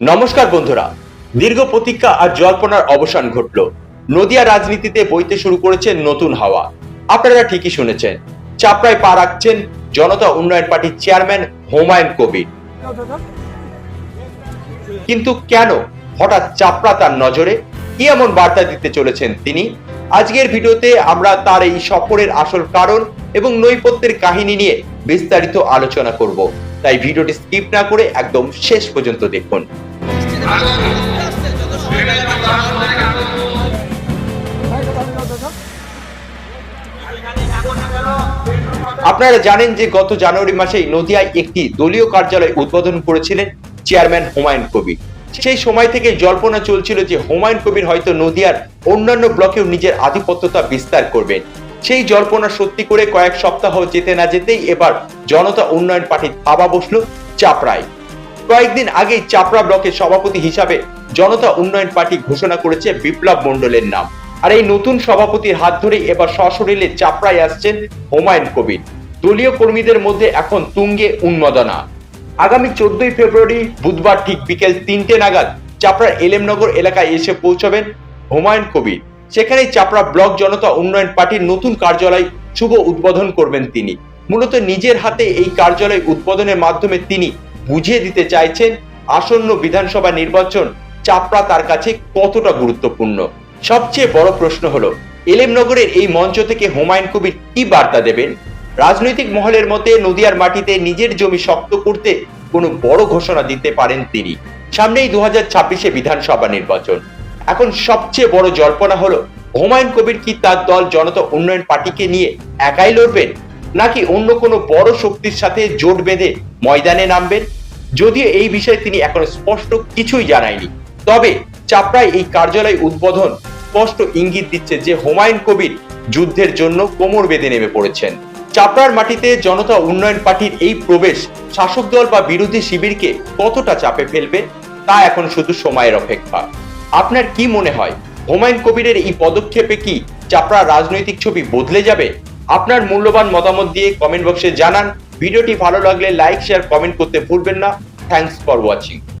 নমস্কার বন্ধুরা। দীর্ঘ প্রতীক্ষা আর জল্পনার অবসান ঘটল। নদিয়া রাজনীতিতে বইতে শুরু করেছে নতুন হাওয়া। আপনারা ঠিকই শুনেছেন। চাপড়ায় পা রাখছেন জনতা উন্নয়ন পার্টির চেয়ারম্যান হুমায়ুন কবির। কিন্তু কেন হঠাৎ চাপড়া তার নজরে? কি এমন বার্তা দিতে চলেছেন তিনি? আজকের ভিডিওতে আমরা তার এই সফরের আসল কারণ এবং নৈপত্যের কাহিনী নিয়ে বিস্তারিত আলোচনা করব। তাই ভিডিওটি স্কিপ না করে একদম শেষ পর্যন্ত দেখুন। আপনারা জানেন যে গত জানুয়ারি মাসে নদিয়ায় একটি দলীয় কার্যালয় উদ্বোধন করেছিলেন চেয়ারম্যান হুমায়ুন কবির। সেই সময় থেকে জল্পনা চলছিল যে হুমায়ুন কবির হয়তো নদিয়ার অন্যান্য ব্লকেও নিজের আধিপত্যতা বিস্তার করবেন। সেই জল্পনা সত্যি করে কয়েক সপ্তাহ যেতে না যেতেই এবার জনতা উন্নয়ন পার্টির থাবা বসল চাপড়ায়। কয়েকদিন আগেই চাপড়া ব্লকের সভাপতি হিসাবে জনতা উন্নয়ন পার্টি ঘোষণা করেছে বিপ্লব মণ্ডলের নাম। আর এই নতুন সভাপতির হাত ধরেই এবার সশরীরে চাপড়ায় আসছেন হুমায়ুন কবির। দলীয় কর্মীদের মধ্যে এখন তুঙ্গে উন্মাদনা। আগামী চোদ্দই ফেব্রুয়ারি বুধবার ঠিক বিকেল তিনটে নাগাদ চাপড়ার এলেমনগর এলাকায় এসে পৌঁছবেন হুমায়ুন কবির। সেখানে চাপড়া ব্লক জনতা উন্নয়ন পার্টির নতুন কার্যালয় শুভ উদ্বোধন করবেন তিনি। মূলত নিজের হাতে এই কার্যালয় উদ্বোধনের মাধ্যমে তিনি বুঝিয়ে দিতে চাইছেন আসন্ন বিধানসভা নির্বাচন চাপড়া তার কাছে কতটা গুরুত্বপূর্ণ? সবচেয়ে বড় প্রশ্ন হলো এলেমনগরের এই মঞ্চ থেকে হুমায়ুন কবির কি বার্তা দেবেন? রাজনৈতিক মহলের মতে নদিয়ার মাটিতে নিজের জমি শক্ত করতে কোনো বড় ঘোষণা দিতে পারেন তিনি। সামনেই দু হাজার ছাব্বিশে বিধানসভা নির্বাচন। এখন সবচেয়ে বড় জল্পনা হলো, হুমায়ুন কবির কি তার দল জনতা উন্নয়ন পার্টিকে নিয়ে একাই লড়বেন? নাকি অন্য কোনো বড় শক্তির সাথে জোট বেঁধে ময়দানে নামবেন? যদিও এই বিষয়ে তিনি এখন স্পষ্ট কিছুই জানায়নি। তবে চাপড়ায় এই কার্যালয় উদ্বোধন স্পষ্ট ইঙ্গিত দিচ্ছে যে হুমায়ুন কবির যুদ্ধের জন্য কোমর বেঁধে নেমে পড়েছেন। চাপড়ার মাটিতে জনতা উন্নয়ন পার্টির এই প্রবেশ শাসক দল বা বিরোধী শিবিরকে কতটা চাপে ফেলবে, তা এখন শুধু সময়ের অপেক্ষা। আপনার কি মনে হয়, হুমায়ুন কবিরের এই পদক্ষেপে কি চাপড়া রাজনৈতিক ছবি বদলে যাবে? আপনার মূল্যবান মতামত দিয়ে কমেন্ট বক্সে জানান। ভিডিওটি ভালো লাগলে লাইক শেয়ার কমেন্ট করতে ভুলবেন না। Thanks for watching